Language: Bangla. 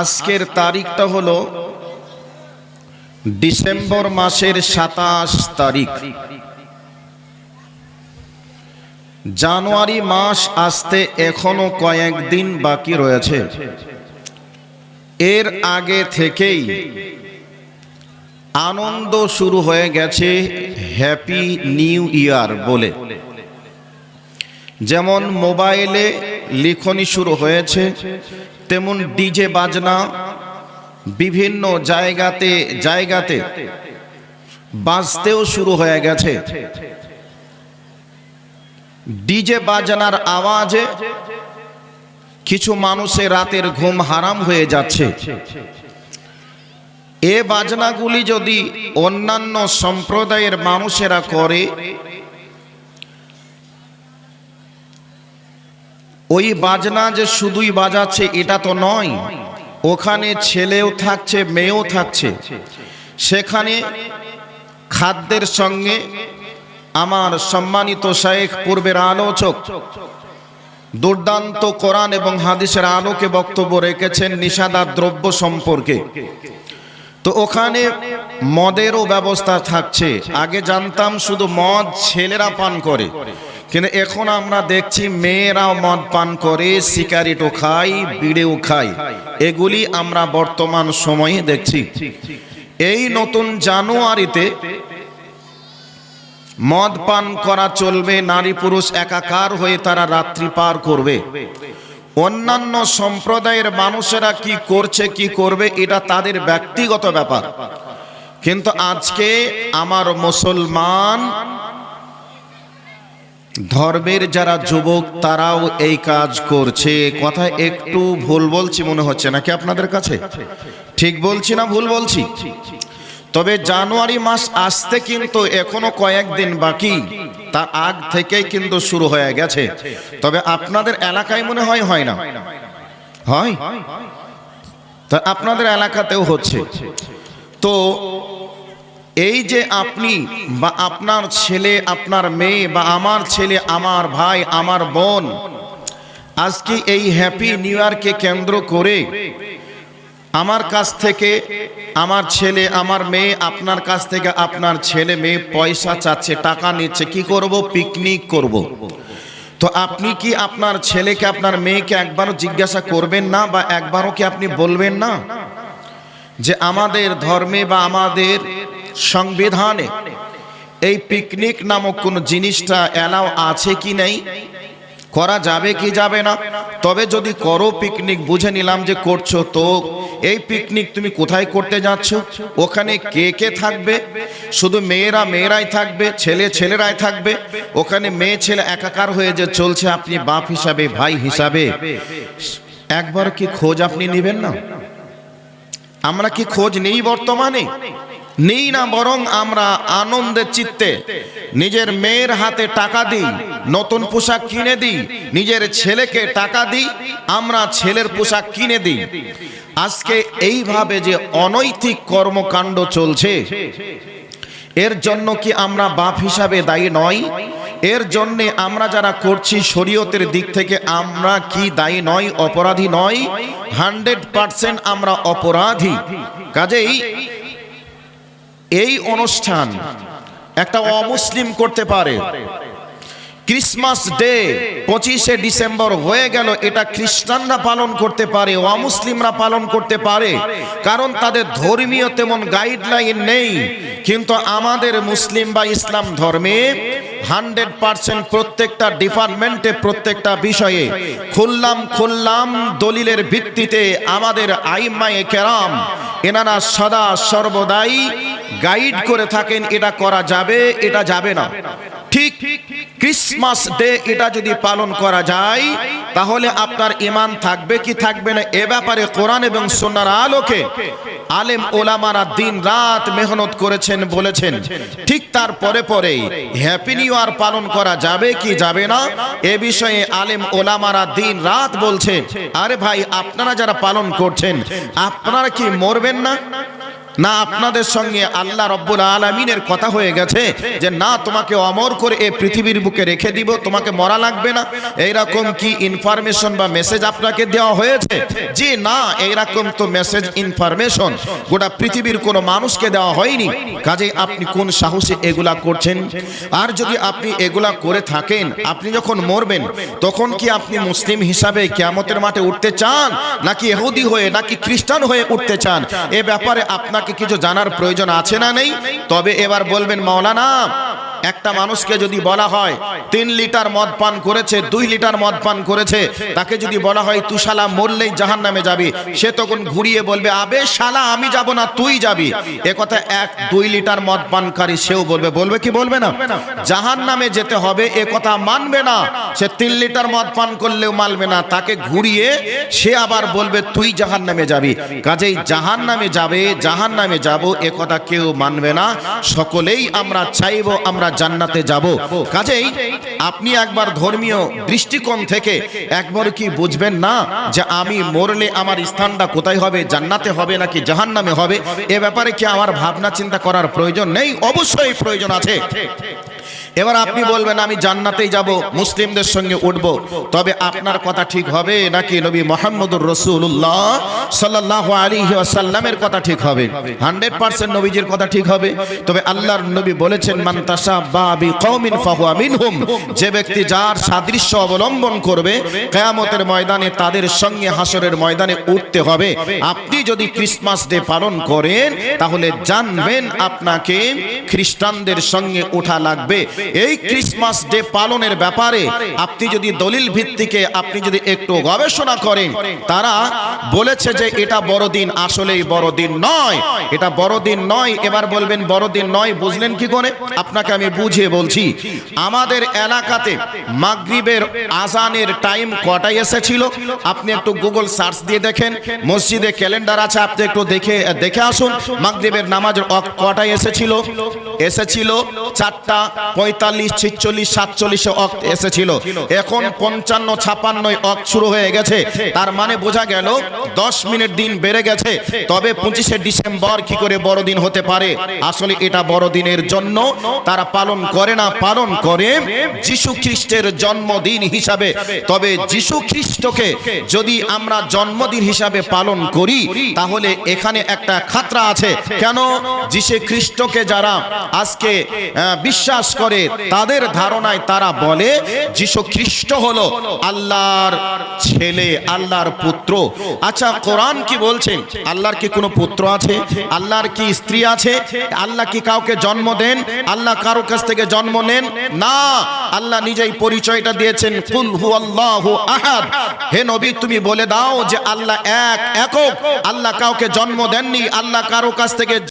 আজকের তারিখটা হলো ডিসেম্বর মাসের সাতাশ তারিখ। জানুয়ারি মাস আসতে এখনও কয়েকদিন বাকি রয়েছে। এর আগে থেকেই আনন্দ শুরু হয়ে গেছে হ্যাপি নিউ ইয়ার বলে। যেমন মোবাইলে লিখনি শুরু হয়েছে তেমন ডিজে বাজনা বিভিন্ন জায়গাতে জায়গাতে বাজতেও শুরু হয়ে গেছে। ডিজে বাজনার আওয়াজে কিছু মানুষের রাতের ঘুম হারাম হয়ে যাচ্ছে। এ বাজনাগুলি যদি অন্যান্য সম্প্রদায়ের মানুষেরা করে ওই বাজনা যে শুধুই বাজাচ্ছে, এটা তো নয়। ওখানে ছেলেও থাকছে, মেয়েও থাকছে। সেখানে খাদ্যের সঙ্গে আমার সম্মানিত শেখ পূর্বের আলোচক, দুর্দান্ত কোরআন এবং হাদিসের আলোকে বক্তব্য রেখেছেন নিষাদার দ্রব্য সম্পর্কে। তো ওখানে মদেরও ব্যবস্থা থাকছে। আগে জানতাম শুধু মদ ছেলেরা পান করে। কিন্তু এখন আমরা দেখছি মেয়েরাও মদ পান করে সিগারেটও খাই বিড়েও খাই এগুলি আমরা বর্তমান সময়ে দেখছি। এই নতুন জানুয়ারিতে মদ পান করা চলবে, নারী পুরুষ একাকার হয়ে তারা রাত্রি পার করবে। অন্যান্য সম্প্রদায়ের মানুষেরা কি করছে, কি করবে, এটা তাদের ব্যক্তিগত ব্যাপার। কিন্তু আজকে আমার মুসলমান ধর্মের যারা যুবক, তারাও এই কাজ করছে। কথা একটু ভুল বলছি মনে হচ্ছে নাকি আপনাদের কাছে? ঠিক বলছি না ভুল বলছি? তবে জানুয়ারি মাস আসতে কিন্তু এখনও কয়েকদিন বাকি। তার আগ থেকেই কিন্তু শুরু হয়ে গেছে। তবে আপনাদের এলাকায় মনে হয় হয় না? হয়? তা আপনাদের এলাকাতেও হচ্ছে। তো এই যে আপনি বা আপনার ছেলে, আপনার মেয়ে বা আমার ছেলে, আমার ভাই, আমার বোন, আজকে এই হ্যাপি নিউ ইয়ারকে কেন্দ্র করে আমার কাছ থেকে আমার ছেলে, আমার মেয়ে, আপনার কাছ থেকে আপনার ছেলে, মেয়ে পয়সা চাচ্ছে, টাকা নিচ্ছে, কি করব পিকনিক করব। তো আপনি কি আপনার ছেলেকে, আপনার মেয়েকে একবারও জিজ্ঞাসা করবেন না বা একবারও কি আপনি বলবেন না যে আমাদের ধর্মে বা আমাদের সংবিধানে, এই পিকনিক নামক কোন জিনিসটা এলাও আছে কি নেই? করা যাবে কি যাবে না? তবে যদি করো পিকনিক বুঝে নিলাম যে করছ, তো এই পিকনিক তুমি কোথায় করতে যাচ্ছ? ওখানে কে কে থাকবে? শুধু মেয়েরা মেয়েরাই থাকবে, ছেলে ছেলেরাই থাকবে। ওখানে মেয়ে ছেলে একাকার হয়ে যে চলছে, আপনি বাপ হিসাবে, ভাই হিসাবে। একবার কি খোঁজ আপনি নেবেন না? আমরা কি খোঁজ নেই বর্তমানে? নেই না বরং আমরা আনন্দের চিত্তে নিজের মেয়ের হাতে টাকা দিই, নতুন পোশাক কিনে দিই, নিজের ছেলেকে টাকা দিই, আমরা ছেলের পোশাক কিনে দিই। আজকে এইভাবে যে অনৈতিক কর্মকাণ্ড চলছে, এর জন্য কি আমরা বাপ হিসাবে দায়ী নয় এর জন্য আমরা যারা করছি শরীয়তের দিক থেকে আমরা কি দায়ী নয় অপরাধী নয় হান্ড্রেড পার্সেন্ট আমরা অপরাধী। কাজেই এই অনুষ্ঠান একটা অমুসলিম করতে পারে। ক্রিসমাস ডে পঁচিশে ডিসেম্বর হয়ে গেল, এটা খ্রিস্টানরা পালন করতে পারে, অমুসলিমরা পালন করতে পারে। কারণ তাদের ধর্মীয় তেমন গাইডলাইন নেই, কিন্তু আমাদের মুসলিম বা ইসলাম ধর্মে হান্ড্রেড পার্সেন্ট প্রত্যেকটা ডিপার্টমেন্টে, প্রত্যেকটা বিষয়ে খুললাম খুললাম দলিলের ভিত্তিতে আমাদের আইমায়ে কেরাম, এনারা সদা সর্বদাই গাইড করে থাকেন এটা করা যাবে এটা যাবে না। ঠিক ক্রিসমাস ডে এটা যদি পালন করা যায় তাহলে আপনার ইমান থাকবে কি থাকবে না এ ব্যাপারে কোরআন এবং সোনার আলোকে আলেম ওলামারা দিন রাত মেহনত করেছেন বলেছেন। ঠিক তার পরে পরে হ্যাপি নিউ ইয়ার পালন করা যাবে কি যাবে না? এ বিষয়ে আলেম ওলামারা দিন রাত বলছেন। আরে ভাই আপনারা যারা পালন করছেন আপনারা কি মরবেন না? না আপনাদের সঙ্গে আল্লাহ রব্বুল আলমিনের কথা হয়ে গেছে যে না, তোমাকে অমর করে এই পৃথিবীর বুকে রেখে দিব, তোমাকে মরা লাগবে না। এইরকম কি ইনফরমেশন বা মেসেজ আপনাকে দেওয়া হয়েছে? জি না, এইরকম তো মেসেজ ইনফরমেশন গোটা পৃথিবীর কোনো মানুষকে দেওয়া হয়নি। কাজে আপনি কোন সাহসে এগুলা করছেন? আর যদি আপনি এগুলা করে থাকেন, আপনি যখন মরবেন, তখন কি আপনি মুসলিম হিসাবে কিয়ামতের মাঠে উঠতে চান? নাকি এহুদি হয়ে, নাকি খ্রিস্টান হয়ে উঠতে চান? এ ব্যাপারে আপনাকে কিছু জানার প্রয়োজন আছে না নেই? তবে এবার বলবেন মাওলানা একটা মানুষকে যদি বলা হয়, তিন লিটার মদ পান করেছে, দুই লিটার মদ পান করেছে, তাকে যদি বলা হয়, তু শালা মরলেই জাহান নামে যাবি। সে তখন ঘুরিয়ে বলবে, আবে শালা, আমি যাব না, তুই যাবি। এ কথা এক, দুই লিটার মদ পানকারী সেও বলবে বলবে কি বলবে না? জাহান নামে যেতে হবে, এ কথা মানবে না। সে তিন লিটার মদ পান করলেও মানবে না, তাকে ঘুরিয়ে সে আবার বলবে, তুই জাহান নামে যাবি। কাজেই জাহান নামে যাবে জাহান নামে যাব, এ কথা কেউ মানবে না। সকলেই আমরা চাইব, আমরা জান্নাতে যাব। কাজেই আপনি একবার ধর্মীয় দৃষ্টিকোণ থেকে একবার কি বুঝবেন না যে আমি মরলে আমার স্থানটা কোথায় হবে? জান্নাতে হবে নাকি জাহান্নামে হবে? এ ব্যাপারে কি আমার ভাবনা চিন্তা করার প্রয়োজন নেই? অবশ্যই প্রয়োজন আছে। এবার আপনি বলবেন আমি জান্নাতেই যাব মুসলিমদের সঙ্গে উঠব। তবে আপনার কথা ঠিক হবে নাকি নবী মোহাম্মদুর রসুল্লাহ সাল্লাহ আলী আসাল্লামের কথা ঠিক হবে। হান্ড্রেড পার্সেন্ট নবীজির কথা ঠিক হবে। তবে আল্লাহর নবী বলেছেন মান্তাসা বাবি কৌমিন ফাহুয়া মিনহুম। যে ব্যক্তি যার সাদৃশ্য অবলম্বন করবে কেয়ামতের ময়দানে তাদের সঙ্গে হাসরের ময়দানে উঠতে হবে। আপনি যদি ক্রিসমাস ডে পালন করেন তাহলে জানবেন আপনাকে খ্রিস্টানদের সঙ্গে ওঠা লাগবে এই ক্রিসমাস ডে পালনের ব্যাপারে আপনি যদি দলিল ভিত্তিকে আপনি যদি একটু গবেষণা করেন, তারা বলেছে যে এটা বড়দিন। আসলেই বড়দিন নয়। এটা বড়দিন নয়। এবার বলবেন, বড়দিন নয় বুঝলেন কি করে? আপনাকে আমি বুঝিয়ে বলছি, আমাদের এলাকাতে মাগরিবের আজানের টাইম কটায় এসেছিল? আপনি একটু গুগল সার্চ দিয়ে দেখেন। মসজিদে ক্যালেন্ডার আছে, আপনি একটু দেখে দেখে আসুন। মাগরিবের নামাজের অক- কটায় এসেছিল? এসেছিল চারটা পঁয়তাল্লিশ, ছিচল্লিশ, সাতচল্লিশে অক এসেছিল। এখন পঞ্চান্ন ছাপান্নয় অক শুরু হয়ে গেছে। তার মানে বোঝা গেল দশ মিনিট দিন বেড়ে গেছে। তবে পঁচিশে ডিসেম্বর কি করে বড়দিন হতে পারে? আসলে এটা বড়দিনের জন্য। তারা পালন করে না, পালন করে যিশু খ্রিস্টের জন্মদিন হিসাবে। তবে যিশু খ্রিস্টকে যদি আমরা জন্মদিন হিসাবে পালন করি, তাহলে এখানে একটা খাতরা আছে। কেন? যিশু খ্রিস্টকে যারা আজকে বিশ্বাস করে তাদের ধারণায় তারা বলে যিশু খ্রিস্ট হলো আল্লাহর ছেলে আল্লাহর পুত্র। আচ্ছা কোরআন কি বলছেন আল্লাহর কি কোনো পুত্র আছে? আল্লাহর কি স্ত্রী আছে? আল্লাহ কি কাউকে জন্ম দেন? আল্লাহ কারও কাছ থেকে জন্ম নেন? না। আল্লাহ নিজেই পরিচয়টা দিয়েছেন কুল হু আল্লাহু আহাদ। হে নবী তুমি বলে দাও যে আল্লাহ এক একক। আল্লাহ কাউকে জন্ম দেননি আল্লাহ কারও কাছ থেকে